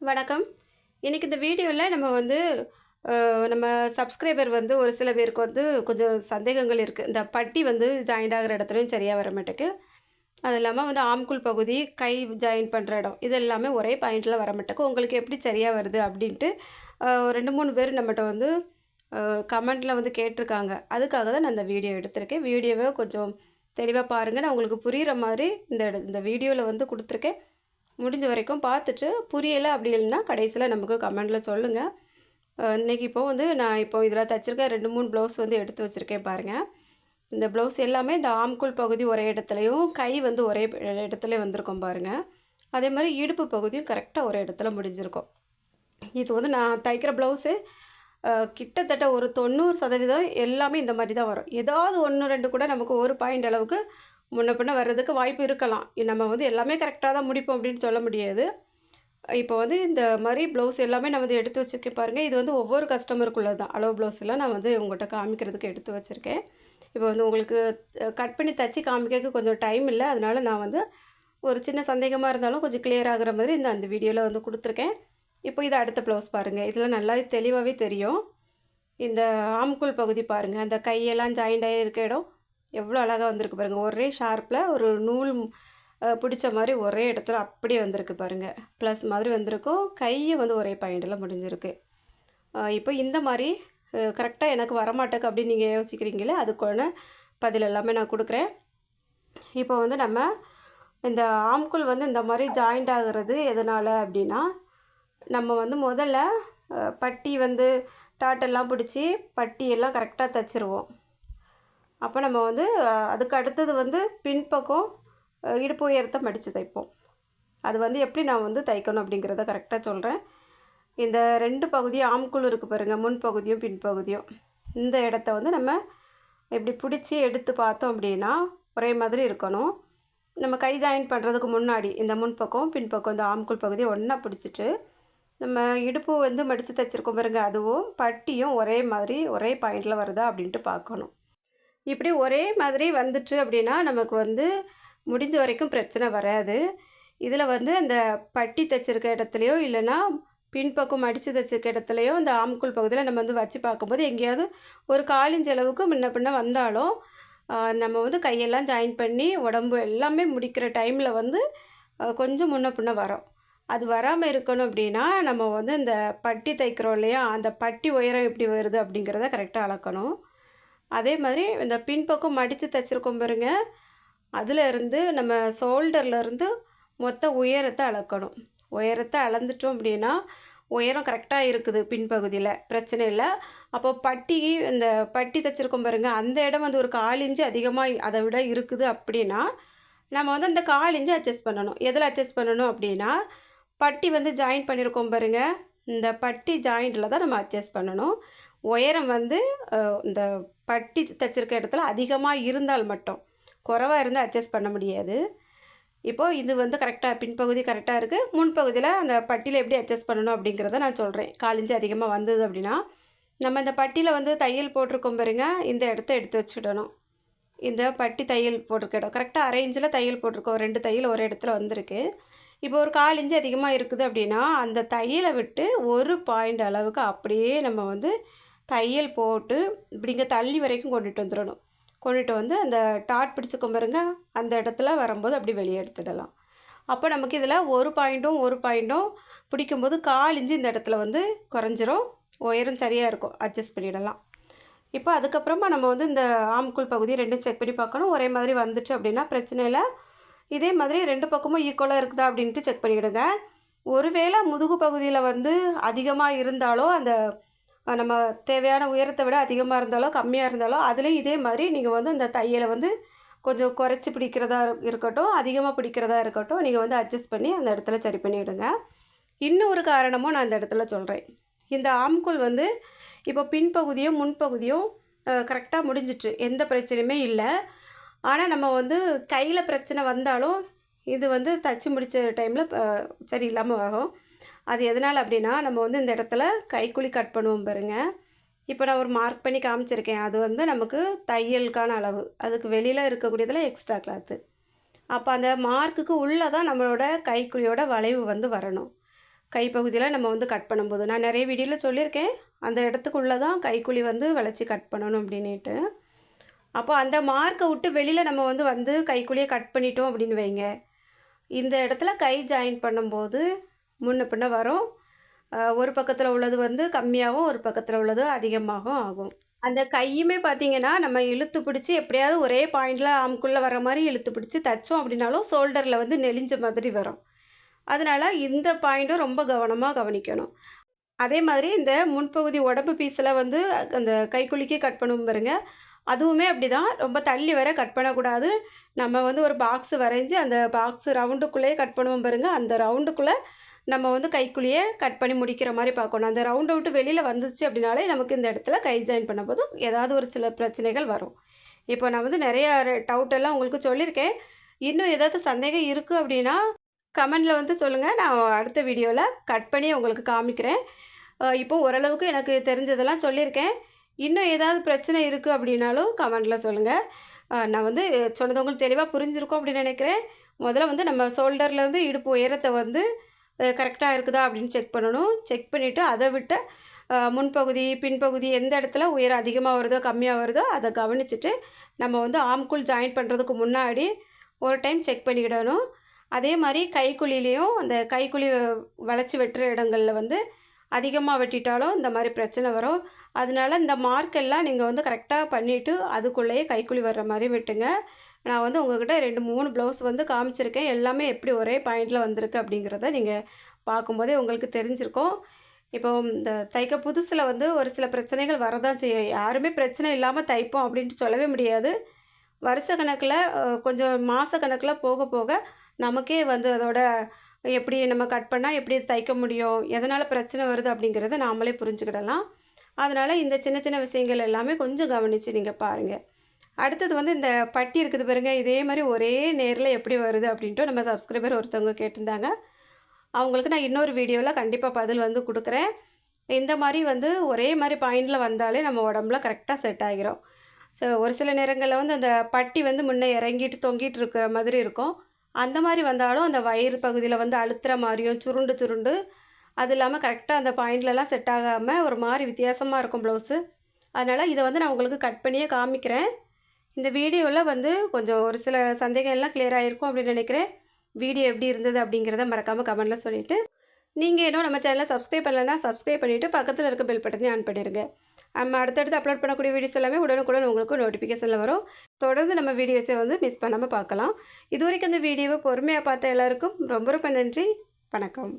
வணக்கம். இன்றைக்கி இந்த வீடியோவில் நம்ம வந்து நம்ம சப்ஸ்கிரைபர் வந்து ஒரு சில பேருக்கு வந்து கொஞ்சம் சந்தேகங்கள் இருக்குது இந்த பட்டி வந்து ஜாயிண்ட் ஆகிற இடத்துலையும் சரியாக வர மாட்டேக்கு. அது இல்லாமல் வந்து ஆம்குள் பகுதி கை ஜாயின் பண்ணுற இடம் இது எல்லாமே ஒரே பாயிண்டில் வர மாட்டேக்கு. உங்களுக்கு எப்படி சரியாக வருது அப்படின்ட்டு ரெண்டு மூணு பேர் நம்மகிட்ட வந்து கமெண்ட்டில் வந்து கேட்டிருக்காங்க. அதுக்காக தான் நான் இந்த வீடியோ எடுத்திருக்கேன். வீடியோவை கொஞ்சம் தெளிவாக பாருங்கள் நான் உங்களுக்கு புரிகிற மாதிரி இந்த இந்த வீடியோவில் வந்து கொடுத்துருக்கேன். முடிஞ்ச வரைக்கும் பார்த்துட்டு புரியலை அப்படி இல்லைன்னா கடைசியில் நமக்கு கமெண்டில் சொல்லுங்கள் இன்றைக்கி இப்போ வந்து நான் இப்போ இதில் தச்சிருக்க ரெண்டு மூணு ப்ளவுஸ் வந்து எடுத்து வச்சுருக்கேன் பாருங்கள் இந்த ப்ளவுஸ் எல்லாமே இந்த ஆம்குள் பகுதி ஒரே இடத்துலையும் கை வந்து ஒரே இடத்துல வந்திருக்கும் பாருங்கள் அதே மாதிரி இடுப்பு பகுதியும் கரெக்டாக ஒரே இடத்துல முடிஞ்சிருக்கும். இது வந்து நான் தைக்கிற ப்ளவுஸு கிட்டத்தட்ட ஒரு தொண்ணூறு சதவீதம் எல்லாமே இந்த மாதிரி தான் வரும். ஏதாவது ஒன்று ரெண்டு கூட நமக்கு ஒரு பாயிண்ட் அளவுக்கு முன்ன பின்ன வர்றதுக்கு வாய்ப்பு இருக்கலாம். நம்ம வந்து எல்லாமே கரெக்டாக தான் முடிப்போம் அப்படின்னு சொல்ல முடியாது. இப்போ வந்து இந்த மாதிரி ப்ளவுஸ் எல்லாமே நான் வந்து எடுத்து வச்சுருக்கேன் பாருங்கள் இது வந்து ஒவ்வொரு கஸ்டமருக்குள்ளது தான். அளவு ப்ளவுஸ்லாம் நான் வந்து உங்கள்கிட்ட காமிக்கிறதுக்கு எடுத்து வச்சுருக்கேன். இப்போ வந்து உங்களுக்கு கட் பண்ணி தச்சு காமிக்கிறதுக்கு கொஞ்சம் டைம் இல்லை. அதனால் நான் வந்து ஒரு சின்ன சந்தேகமாக இருந்தாலும் கொஞ்சம் கிளியர் ஆகிற மாதிரி இந்த அந்த வீடியோவில் வந்து கொடுத்துருக்கேன். இப்போ இது அடுத்த ப்ளவுஸ் பாருங்கள் இதில் நல்லாவே தெளிவாகவே தெரியும். இந்த ஆம்குள் பகுதி பாருங்கள் அந்த கையெல்லாம் ஜாயிண்ட் ஆகி இருக்க இடம். எவ்வளோ அழகாக வந்திருக்கு பாருங்கள் ஒரே ஷார்ப்பில் ஒரு நூல் பிடிச்ச மாதிரி ஒரே இடத்துல அப்படியே வந்திருக்கு பாருங்கள் ப்ளஸ் மாதிரி வந்திருக்கும். கையை வந்து ஒரே பாயிண்டில் முடிஞ்சிருக்கு. இப்போ இந்த மாதிரி கரெக்டாக எனக்கு வரமாட்டேக்கு அப்படின்னு நீங்கள் யோசிக்கிறீங்களே அதுக்கான பதில் எல்லாமே நான் கொடுக்குறேன். இப்போ வந்து நம்ம இந்த ஆம்குள் வந்து இந்த மாதிரி ஜாயிண்ட் ஆகிறது எதனால் அப்படின்னா நம்ம வந்து முதல்ல பட்டி வந்து டாட்டெல்லாம் பிடிச்சி பட்டியெல்லாம் கரெக்டாக தைச்சிருவோம். அப்போ நம்ம வந்து அதுக்கு அடுத்தது வந்து பின்பக்கம் இடுப்பு உயரத்தை மடித்து தைப்போம். அது வந்து எப்படி நான் வந்து தைக்கணும் அப்படிங்கிறத கரெக்டாக சொல்கிறேன் இந்த ரெண்டு பகுதியும் ஆம்குள் இருக்குது பாருங்கள் முன்பகுதியும் பின்பகுதியும் இந்த இடத்த வந்து நம்ம இப்படி பிடிச்சி எடுத்து பார்த்தோம் அப்படின்னா ஒரே மாதிரி இருக்கணும். நம்ம கை ஜாயின் பண்ணுறதுக்கு முன்னாடி இந்த முன்பக்கம் பின்பக்கம் இந்த ஆம்குள் பகுதியை ஒன்றா பிடிச்சிட்டு நம்ம இடுப்பு வந்து மடித்து தைச்சிருக்கோம் பாருங்கள் அதுவும் பட்டியும் ஒரே மாதிரி ஒரே பாயிண்டில் வருதா அப்படின்ட்டு பார்க்கணும். இப்படி ஒரே மாதிரி வந்துட்டு அப்படின்னா நமக்கு வந்து முடிஞ்ச வரைக்கும் பிரச்சனை வராது. இதில் வந்து அந்த பட்டி தைச்சிருக்க இடத்துலையோ இல்லைன்னா பின்பக்கம் அடித்து தைச்சிருக்க இடத்துலையோ அந்த ஆம்குள் பகுதியில் நம்ம வந்து வச்சு பார்க்கும்போது எங்கேயாவது ஒரு காலிஞ்ச அளவுக்கு முன்ன பின்ன வந்தாலும் நம்ம வந்து கையெல்லாம் ஜாயின் பண்ணி உடம்பு எல்லாமே முடிக்கிற டைமில் வந்து கொஞ்சம் முன்ன பின்ன வரும். அது வராமல் இருக்கணும் அப்படின்னா நம்ம வந்து இந்த பட்டி தைக்கிறோம் இல்லையா? அந்த பட்டி உயரம் எப்படி வருது அப்படிங்கிறத கரெக்டாக அளக்கணும். அதே மாதிரி இந்த பின்பக்கம் மடித்து தைச்சிருக்கோம் பாருங்க. அதில் இருந்து நம்ம ஷோல்டர்ல இருந்து மொத்த உயரத்தை அளக்கணும். உயரத்தை அளந்துட்டோம் அப்படின்னா உயரம் கரெக்டாக இருக்குது பின்பகுதியில். பிரச்சனை இல்லை. அப்போ பட்டி இந்த பட்டி தைச்சிருக்கோம் பாருங்க. அந்த இடம் வந்து ஒரு கால் இன்ச்சு அதிகமாக அதை விட இருக்குது அப்படின்னா நம்ம வந்து அந்த கால் இன்ச்சு அட்ஜஸ்ட் பண்ணணும். எதில் அட்ஜஸ்ட் பண்ணணும் அப்படின்னா பட்டி வந்து ஜாயின் பண்ணியிருக்கோம் பாருங்கள் இந்த பட்டி ஜாயிண்டில் தான் நம்ம அட்ஜஸ்ட் பண்ணணும். உயரம் வந்து இந்த பட்டி தைச்சிருக்க இடத்துல அதிகமாக இருந்தால் மட்டும். குறைவாக இருந்தால் அட்ஜஸ்ட் பண்ண முடியாது. இப்போது இது வந்து கரெக்டாக பின்பகுதி கரெக்டாக இருக்குது முன்பகுதியில் அந்த பட்டியில் எப்படி அட்ஜஸ்ட் பண்ணணும் அப்படிங்கிறத நான் சொல்கிறேன் காலிஞ்சு அதிகமாக வந்தது அப்படின்னா நம்ம இந்த பட்டியில் வந்து தையல் போட்டிருக்கோம் பாருங்க. இந்த இடத்த எடுத்து வச்சுடணும். இந்த பட்டி தையல் போட்டிருக்க இடம் கரெக்டாக அரேஞ்சில் தையல் போட்டிருக்கோம். ரெண்டு தையல் ஒரு இடத்துல வந்திருக்கு. இப்போ ஒரு கால் இன்ச்சு அதிகமாக இருக்குது அப்படின்னா அந்த தையலை விட்டு ஒரு பாயிண்ட் அளவுக்கு அப்படியே நம்ம வந்து தையல் போட்டு இப்படிங்க தள்ளி வரைக்கும் கொண்டுட்டு வந்துடணும். கொண்டுட்டு வந்து அந்த டாட் பிடிச்சி பாருங்க அந்த இடத்துல வரும்போது அப்படி வெளியே எடுத்துடலாம். அப்போ நமக்கு இதில் ஒரு பாயிண்ட்டும் ஒரு பாயிண்ட்டும் பிடிக்கும்போது கால் இஞ்சி இந்த இடத்துல வந்து குறைஞ்சிரும். உயரம் சரியாக இருக்கும். அட்ஜஸ்ட் பண்ணிடலாம். இப்போ அதுக்கப்புறமா நம்ம வந்து இந்த ஆம்குள் பகுதி ரெண்டும் செக் பண்ணி பார்க்கணும். ஒரே மாதிரி வந்துச்சு அப்படின்னா பிரச்சனை இல்லை. இதே மாதிரி ரெண்டு பக்கமும் ஈக்குவலாக இருக்குதா அப்படின்ட்டு செக் பண்ணிவிடுங்க ஒருவேளை முதுகு பகுதியில் வந்து அதிகமாக இருந்தாலோ அந்த நம்ம தேவையான உயரத்தை விட அதிகமாக இருந்தாலோ கம்மியாக இருந்தாலோ அதுலேயும் இதே மாதிரி நீங்கள் வந்து அந்த தையலை வந்து கொஞ்சம் குறைச்சி பிடிக்கிறதா இருக்கட்டும் அதிகமாக பிடிக்கிறதா இருக்கட்டும் நீங்கள் வந்து அட்ஜஸ்ட் பண்ணி அந்த இடத்துல சரி பண்ணிவிடுங்க இன்னொரு காரணமும் நான் இந்த இடத்துல சொல்கிறேன் இந்த ஆம்குள் வந்து இப்போ பின்பகுதியும் முன்பகுதியும் கரெக்டாக முடிஞ்சிட்டு எந்த பிரச்சனையுமே இல்லை. ஆனால் நம்ம வந்து கையில் பிரச்சனை வந்தாலும் இது வந்து தச்சு முடித்த டைமில் சரியில்லாமல் வரும். அது எதனால் அப்படின்னா நம்ம வந்து இந்த இடத்துல கைக்குழி கட் பண்ணுவோம் பாருங்க. இப்போ நான் ஒரு மார்க் பண்ணி காமிச்சிருக்கேன். அது வந்து நமக்கு தையலுக்கான அளவு. அதுக்கு வெளியில் இருக்கக்கூடியதில் எக்ஸ்ட்ரா கிளாத்து அப்போ அந்த மார்க்குக்கு உள்ளே தான் நம்மளோட கைக்குழியோட வளைவு வந்து வரணும். கைப்பகுதியில் நம்ம வந்து கட் பண்ணும்போது. நான் நிறைய வீடியோவில் சொல்லியிருக்கேன். அந்த இடத்துக்குள்ளே தான் கைக்குழி வந்து வளைச்சி கட் பண்ணணும் அப்படின்ட்டு அப்போ அந்த மார்க்கை விட்டு வெளியில் நம்ம வந்து வந்து கைக்குழியை கட் பண்ணிட்டோம் அப்படின்னு வைங்க. இந்த இடத்துல கை ஜாயின் பண்ணும்போது முன்ன பின்ன வரும். ஒரு பக்கத்தில் உள்ளது வந்து கம்மியாகவும் ஒரு பக்கத்தில் உள்ளது அதிகமாகவும் ஆகும். அந்த கையுமே பார்த்தீங்கன்னா நம்ம இழுத்து பிடிச்சி எப்படியாவது ஒரே பாயிண்டில் ஆம்குள்ளே வர மாதிரி இழுத்து பிடிச்சி தைச்சோம் அப்படின்னாலும் ஷோல்டரில் வந்து நெளிஞ்ச மாதிரி வரும். அதனால் இந்த பாயிண்ட்டும் ரொம்ப கவனமாக கவனிக்கணும். அதே மாதிரி இந்த முன்பகுதி உடம்பு பீஸில் வந்து அந்த கைக்குலுக்கி கட் பண்ணுவோம் பாருங்க. அதுவுமே அப்படி தான் ரொம்ப தள்ளி வர கட் பண்ணக்கூடாது. நம்ம வந்து ஒரு பாக்ஸ் வரைஞ்சி அந்த பாக்ஸ் ரவுண்டுக்குள்ளேயே கட் பண்ணுவோம் பாருங்க. அந்த ரவுண்டுக்குள்ளே நம்ம வந்து கைக்குள்ளேயே கட் பண்ணி முடிக்கிற மாதிரி பார்க்கணும். அந்த ரவுண்ட் அவுட்டு வெளியில் வந்துச்சு அப்படின்னாலே நமக்கு இந்த இடத்துல கை ஜாயின் பண்ணும்போது ஏதாவது ஒரு சில பிரச்சனைகள் வரும். இப்போ நான் வந்து நிறைய டவுட் எல்லாம் உங்களுக்கு சொல்லியிருக்கேன். இன்னும் ஏதாவது சந்தேகம் இருக்குது அப்படின்னா கமெண்டில் வந்து சொல்லுங்கள் நான் அடுத்த வீடியோவில் கட் பண்ணி உங்களுக்கு காமிக்கிறேன். இப்போ ஓரளவுக்கு எனக்கு தெரிஞ்சதெல்லாம் சொல்லியிருக்கேன். இன்னும் ஏதாவது பிரச்சனை இருக்குது அப்படின்னாலும் கமெண்டில் சொல்லுங்கள் நான் வந்து சொன்னது உங்களுக்கு தெளிவாக புரிஞ்சிருக்கோம் அப்படின்னு நினைக்கிறேன். முதல்ல வந்து நம்ம ஷோல்டர்லேருந்து இடுப்பு உயரத்தை வந்து கரெக்டாக இருக்குதா அப்படின்னு செக் பண்ணணும். செக் பண்ணிவிட்டு அதை விட்டு முன்பகுதி பின்பகுதி எந்த இடத்துல உயரம் அதிகமாக வருதோ கம்மியாக வருதோ அதை கவனிச்சுட்டு நம்ம வந்து ஆம்குள் ஜாயின் பண்ணுறதுக்கு முன்னாடி ஒரு டைம் செக் பண்ணிக்கிடணும். அதே மாதிரி கைக்குழிலையும் அந்த கைக்குழி வளைச்சி வெட்டுற இடங்களில் வந்து அதிகமாக வெட்டிட்டாலும் இந்த மாதிரி பிரச்சனை வரும். அதனால இந்த மார்க் எல்லாம் நீங்கள் வந்து கரெக்டாக பண்ணிவிட்டு அதுக்குள்ளேயே கைக்குழி வர்ற மாதிரி வெட்டுங்க. நான் வந்து உங்கள்கிட்ட ரெண்டு மூணு ப்ளவுஸ் வந்து காமிச்சிருக்கேன். எல்லாமே எப்படி ஒரே பாயிண்டில் வந்திருக்கு அப்படிங்கிறத நீங்கள் பார்க்கும்போதே உங்களுக்கு தெரிஞ்சிருக்கும். இப்போ இந்த தைக்க புதுசில் வந்து ஒரு சில பிரச்சனைகள் வரதான் செய்யும். யாருமே பிரச்சனை இல்லாமல் தைப்போம் அப்படின்ட்டு சொல்லவே முடியாது. வருஷ கணக்கில் கொஞ்சம் மாத கணக்கில் போக போக நமக்கே வந்து அதோட எப்படி நம்ம கட் பண்ணால் எப்படி தைக்க முடியும் எதனால் பிரச்சனை வருது அப்படிங்கிறத நாமளே புரிஞ்சுக்கிடலாம். அதனால் இந்த சின்ன சின்ன விஷயங்கள் எல்லாமே கொஞ்சம் கவனித்து நீங்கள் பாருங்கள் அடுத்தது வந்து இந்த பட்டி இருக்குது பாருங்க இதே மாதிரி ஒரே நேரில் எப்படி வருது அப்படின்ட்டு நம்ம சப்ஸ்கிரைபர் ஒருத்தவங்க கேட்டிருந்தாங்க. அவங்களுக்கு நான் இன்னொரு வீடியோவில் கண்டிப்பாக பதில் வந்து கொடுக்குறேன். இந்த மாதிரி வந்து ஒரே மாதிரி பாயிண்டில் வந்தாலே நம்ம உடம்புல கரெக்டாக செட் ஆகிரும் ஸோ ஒரு சில நேரங்களில் வந்து அந்த பட்டி வந்து முன்னே இறங்கிட்டு தொங்கிட்டு இருக்கிற மாதிரி இருக்கும். அந்த மாதிரி வந்தாலும் அந்த வயிறு பகுதியில் வந்து அழுத்துற மாதிரியும் சுருண்டு சுருண்டு அது இல்லாமல் கரெக்டாக அந்த பாயிண்ட்லலாம் செட் ஆகாமல் ஒரு மாதிரி வித்தியாசமாக இருக்கும் ப்ளவுஸு அதனால் இதை வந்து நான் உங்களுக்கு கட் பண்ணியே காமிக்கிறேன். இந்த வீடியோவில் வந்து கொஞ்சம் ஒரு சில சந்தேகம் எல்லாம் கிளியர் ஆகிருக்கும் அப்படின்னு நினைக்கிறேன். வீடியோ எப்படி இருந்தது அப்படிங்கிறத மறக்காமல் கமெண்ட்டில் சொல்லிவிட்டு நீங்கள் இன்னும் நம்ம சேனலை சப்ஸ்கிரைப் பண்ணலைன்னா சப்ஸ்கிரைப் பண்ணிவிட்டு பக்கத்தில் இருக்க பெல் பட்டனையும் ஆன் பண்ணிடுங்க நம்ம அடுத்தடுத்து அப்லோட் பண்ணக்கூடிய வீடியோஸ் எல்லாமே உடனுக்குடன் உங்களுக்கு நோட்டிஃபிகேஷனில் வரும். தொடர்ந்து நம்ம வீடியோஸை வந்து மிஸ் பண்ணாமல் பார்க்கலாம். இது வரைக்கும் இந்த வீடியோவை பொறுமையாக பார்த்த எல்லாருக்கும் ரொம்ப ரொம்ப நன்றி. வணக்கம்.